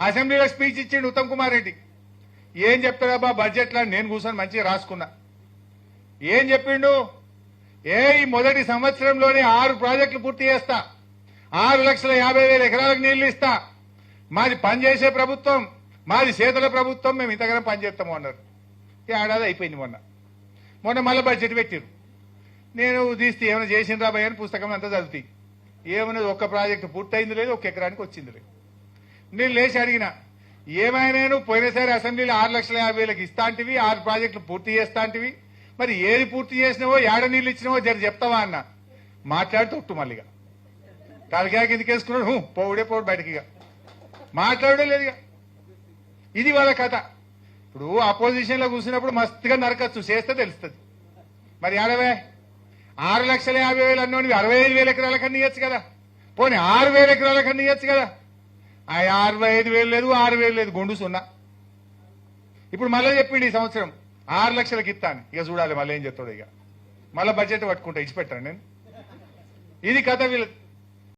అసెంబ్లీలో స్పీచ్ ఇచ్చిండు ఉత్తమ్ కుమార్ రెడ్డి. ఏం చెప్తాడబ్బా బడ్జెట్లో నేను కూర్చొని మంచిగా రాసుకున్నా. ఏం చెప్పిండు? ఏ ఈ మొదటి సంవత్సరంలోనే ఆరు ప్రాజెక్టులు పూర్తి చేస్తా. ఆరు లక్షల యాభై వేల ఎకరాలకు నీళ్ళు ఇస్తా. మాది పనిచేసే ప్రభుత్వం మాది చేతుల ప్రభుత్వం మేము ఇంతకన్నా పనిచేస్తాము అన్నారు. ఏడాది అయిపోయింది మొన్న. మొన్న మళ్ళీ బడ్జెట్ పెట్టారు. నేను తీస్తే ఏమైనా చేసిన రాబాయ్ అని పుస్తకం అంతా చదివి ఏమైనా ఒక్క ప్రాజెక్టు పూర్తయింది లేదు ఒక ఎకరానికి వచ్చింది లేదు. నేను లేచి అడిగిన ఏమైనా పోయినసారి అసెంబ్లీలో ఆరు లక్షల యాభై వేలకు ఇస్తాంటివి ఆరు ప్రాజెక్టులు పూర్తి చేస్తాంటివి మరి ఏది పూర్తి చేసినావో ఏడ నీళ్ళు ఇచ్చినావో జర చెప్తావా? అన్న. మాట్లాడుతూ ఒట్టు మళ్ళీగా. తలకాయకి ఎందుకు వేసుకున్నాడు? పోవుడే పోడు బయటకి ఇక మాట్లాడడం లేదు ఇక ఇది వాళ్ళ కథ. ఇప్పుడు అపోజిషన్లో కూర్చున్నప్పుడు మస్తుగా నరకచ్చు చేస్తే తెలుస్తుంది. మరి ఏడవే ఆరు లక్షల యాభై వేలు అన్నోని అరవై ఐదు వేల ఎకరాల కన్నా ఇవ్వచ్చు కదా. పోనీ ఆరు వేల ఎకరాల కన్నా ఇవ్వచ్చు కదా. అరవై ఐదు వేలు లేదు ఆరు వేలు లేదు గుండు సున్నా. ఇప్పుడు మళ్ళీ చెప్పిండు ఈ సంవత్సరం. ఆరు లక్షలకి ఇస్తాను ఇక చూడాలి మళ్ళీ ఏం చెప్తాడు ఇక. మళ్ళీ బడ్జెట్ పట్టుకుంటా ఇచ్చిపెట్టాను నేను? ఇది కథ వీళ్ళ